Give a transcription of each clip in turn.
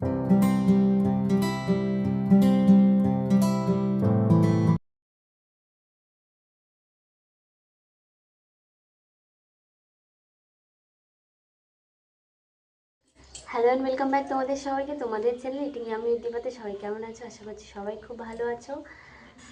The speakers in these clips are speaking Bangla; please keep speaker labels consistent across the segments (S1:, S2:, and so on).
S1: হ্যালো অ্যান্ড ওয়েলকাম ব্যাক তোমাদের সবাইকে, তোমাদের চ্যানেল ইটিং আমি ইতিপাতে সবাই কেমন আছো? আশা করছি সবাই খুব ভালো আছো।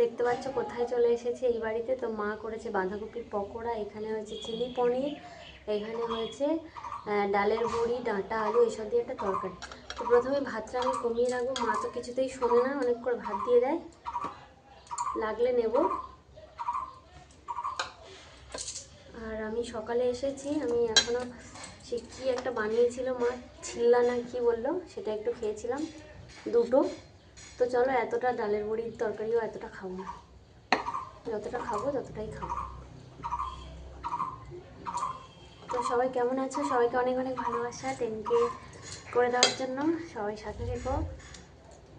S1: দেখতে পাচ্ছ কোথায় চলে এসেছে এই বাড়িতে। তো মা করেছে বাঁধাকপির পকোড়া, এখানে হয়েছে চিলি পনির এখানে হয়েছে ডালের বড়ি, ডাঁটা, আলু, এসব দিয়ে একটা তরকারি। তো প্রথমে ভাতটা আমি কমিয়ে রাখব। মা তো কিছুতেই শোনে না, অনেক করে ভাত দিয়ে দেয়। লাগলে নেব। আর আমি সকালে এসেছি, আমি এখনও সে কী একটা বানিয়েছিল মা, ছিল্লা না কি বলল, সেটা একটু খেয়েছিলাম। দুটো। তো চলো, এতটা ডালের বড়ির তরকারিও এতটা খাব না। যতটা খাব ততটাই খাব। তো সবাই কেমন আছো? সবাইকে অনেক অনেক ভালোবাসা। টেনকে করে দেওয়ার জন্য সবাই সাথে থেকো।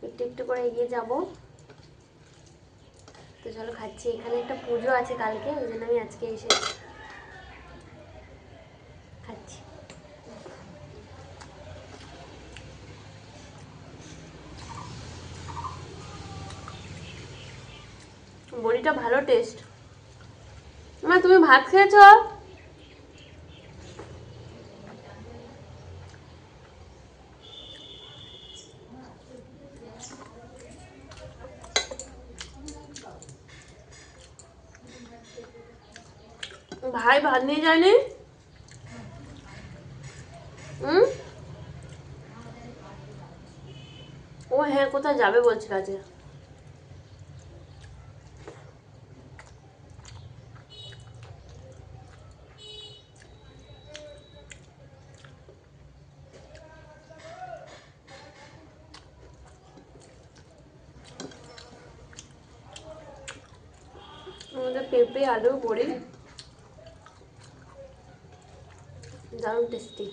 S1: একটু একটু করে এগিয়ে যাব। তো চলো খাচ্ছি। এখানে একটা পুজো আছে কালকে ওই জন্য আমি আজকে এসেছি খাচ্ছি। বড়িটা ভালো টেস্ট মা, তুমি ভাত খেয়েছো? ভাই ভাত নিয়ে যায়নি? ও হ্যাঁ কোথায় যাবে বলছিল আজকে। আমাদের পেঁপে আলু বড়ি। দারুণ টেস্টি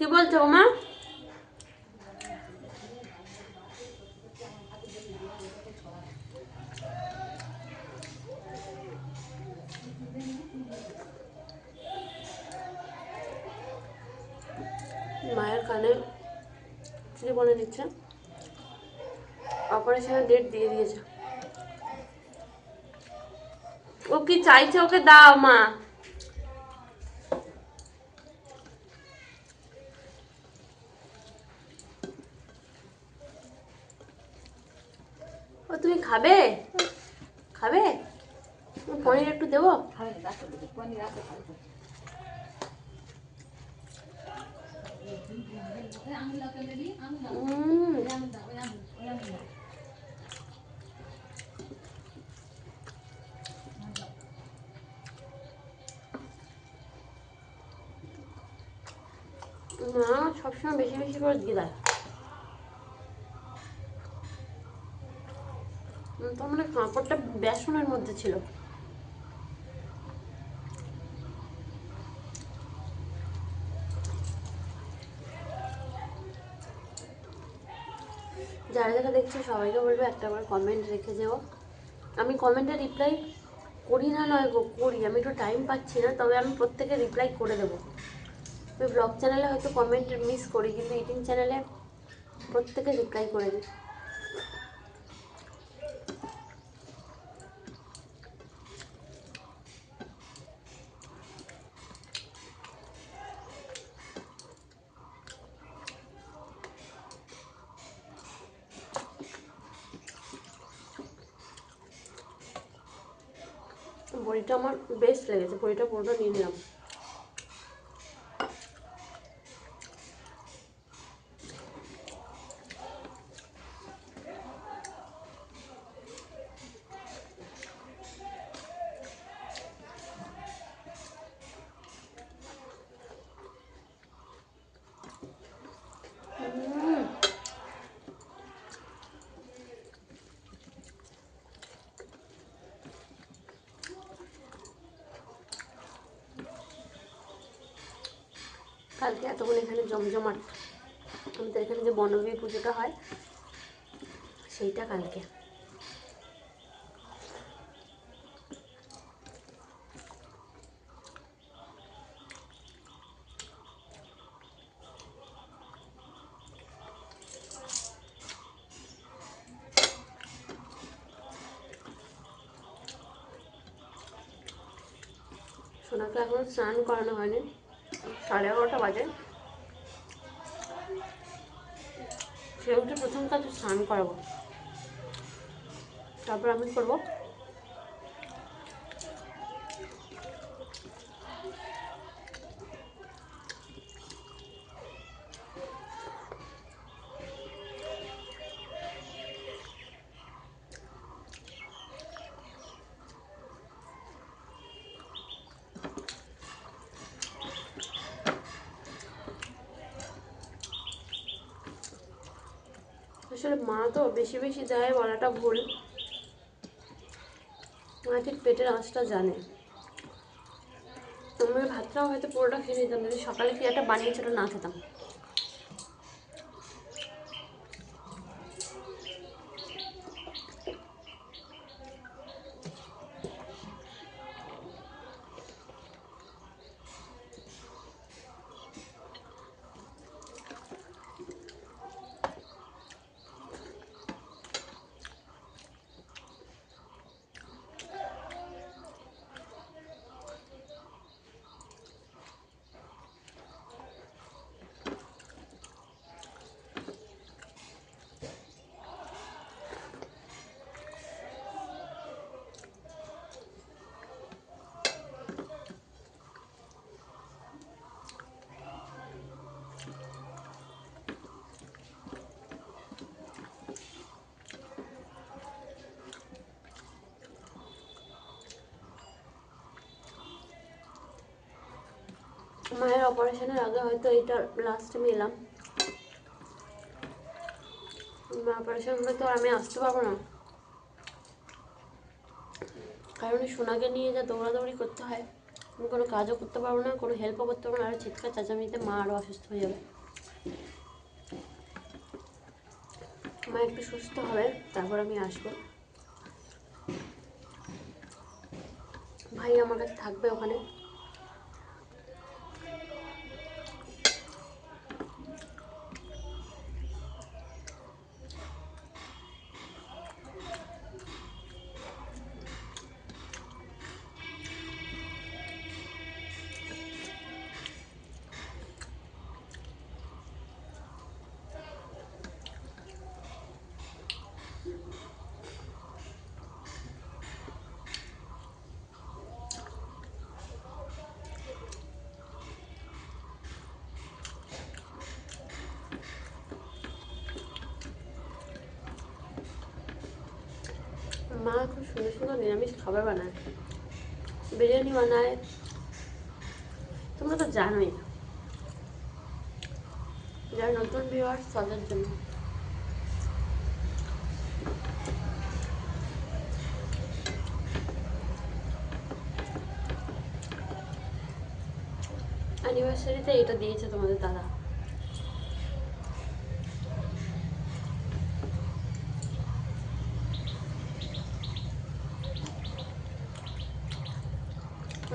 S1: কি বলছো মা মায়ের কানে চুরি বলে নিচ্ছে। অপারেশনের ডেট দিয়ে দিয়েছে। ও কি চাইছে ওকে দাও, মা? ও তুমি খাবে? খাবে? পনির একটু দেবো? না সবসময় বেশি বেশি করে দিয়ে দেয়। তার মানে কাঁকড়টা বেসনের মধ্যে ছিল। যারা যারা দেখছ, সবাইকে বলবে একটা বার কমেন্ট রেখে যেও। আমি কমেন্টে রিপ্লাই করি না নয় গো, করি। আমি একটু টাইম পাচ্ছি না, তবে আমি প্রত্যেকে রিপ্লাই করে দেবো। ব্লগ চ্যানেলে হয়তো কমেন্ট মিস করি, কিন্তু ইটিং চ্যানেলে প্রত্যেকে রিপ্লাই করে দিই। বড়িটা আমার বেস্ট লেগেছে বড়িটা পুরোটা নিয়ে নিলাম। কালকে এতক্ষণ এখানে জমজমাট, আমাদের এখানে যে বনবী পুজোটা হয়, সেইটা কালকে। সোনাকে এখন স্নান করানো হয়নি। সাড়ে এগারোটা বাজে। সে উঠে প্রথম কাজ স্নান করাবো। তারপর আমি করব আসলে মা তো বেশি বেশি যায়, বলাটা ভুল। মা ঠিক পেটের আঁচটা জানে। আমি ভাতটাও হয়তো পুরোটা খেয়ে নিতাম, যদি সকালে কি একটা বানিয়ে ছোটো না খেতাম। মায়ের অপারেশনের আগে হয়তো এইটা লাস্ট আমি এলাম মা অপারেশন হলে তো আমি আসতে পারব না। কারণ সোনাকে নিয়ে যা দৌড়াদৌড়ি করতে হয়, আমি কোনো কাজও করতে পারব না, কোনো হেল্পও করতে পারব না, আর চিৎকার চেঁচামেচিতে মা আরও অসুস্থ হয়ে যাবে। মা একটু সুস্থ হবে, তারপর আমি আসব। ভাই আমার কাছে থাকবে ওখানে। মা খুব সুন্দর সুন্দর নিরামিষ খাবার বানায়। বিরিয়ানি বানায়। তোমরা তো জানোই। যারা নতুন ভিউয়ার্স তাদের জন্য। অ্যানিভার্সারিতে এটা দিয়েছে তোমাদের দাদা।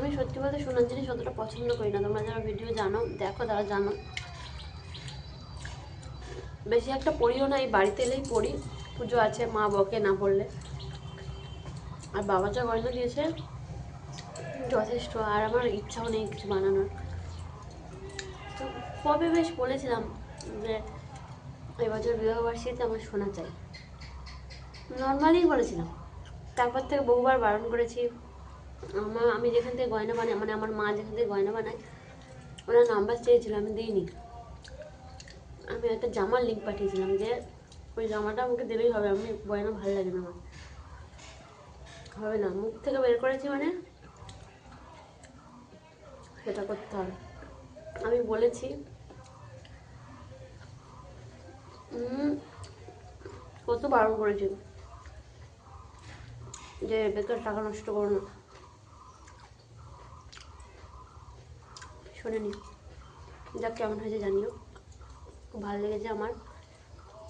S1: আমি সত্যি বলতে সোনার জিনিস অতটা পছন্দ করি না। তোমরা যারা ভিডিও জানো, দেখো, তারা জানো। বেশি একটা পড়িও না, এই বাড়িতে এলেই পড়ি। পুজো আছে, মা বকে না পড়লে। আর বাবা যা গয়না দিয়েছে, যথেষ্ট। আর আমার ইচ্ছাও নেই কিছু বানানোর। তো কবে বেশ বলেছিলাম যে, এবছর বিবাহবার্ষিকীতে আমার সোনা চাই। নর্মালি বলেছিলাম। তারপর থেকে বহুবার বারণ করেছি আমার, আমি যেখান থেকে গয়না বানাই মানে আমার মা যেখান থেকে গয়না বানায় ওনার নাম্বার চেয়েছিল, আমি দিইনি। আমি একটা জামার লিঙ্ক পাঠিয়েছিলাম যে, ওই জামাটা আমাকে দিলেই হবে, আমি গয়না ভালো লাগে না আমার। হবে না, মুখ থেকে বের করেছি মানে সেটা করতে হবে। আমি বলেছি কত বারণ করেছি, যে বেকার টাকা নষ্ট করো না। শোনেনি যাক, কেমন হয়েছে জানিও। খুব ভালো লেগেছে আমার।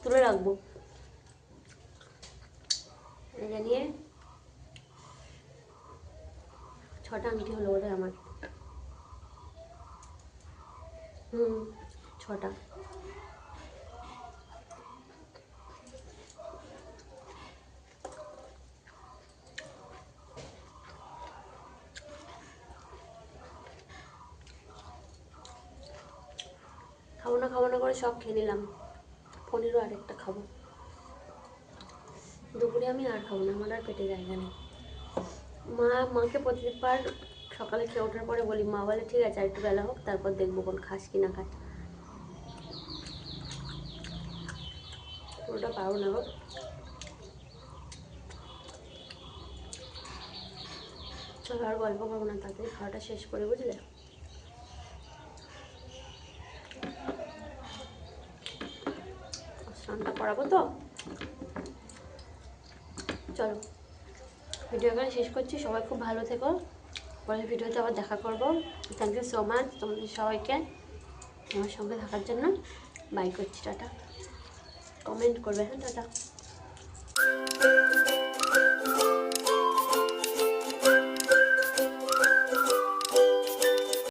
S1: তুলে রাখব। জানিয়ে ছটা আংটি হলো বোধহয় আমার। হুম, ছটা। খাব না করে সব খেয়ে নিলাম। পনেরো আরেকটা খাব। দুপুরে আমি আর খাব না, আমার আর পেটে জায়গা নেই। মা, মাকে প্রতিবার সকালে খেয়ে ওঠার পরে বলি, মা বলে ঠিক আছে, আর একটু বেলা হোক, তারপর দেখব কোন খাস কি না খাস। পুরোটা পারো না গো। চলো আর গল্প করব না তাড়াতাড়ি খাওয়াটা শেষ করে, বুঝলে? স্নানটা করাবো তো? চলো ভিডিও এখানে শেষ করছি। সবাই খুব ভালো থেকো। পরের ভিডিওতে আবার দেখা করব। থ্যাংক ইউ সো মাচ তোমাদের সবাইকে আমার সঙ্গে থাকার জন্য। বাই করছি, টাটা। কমেন্ট করবে হ্যাঁ টাটা।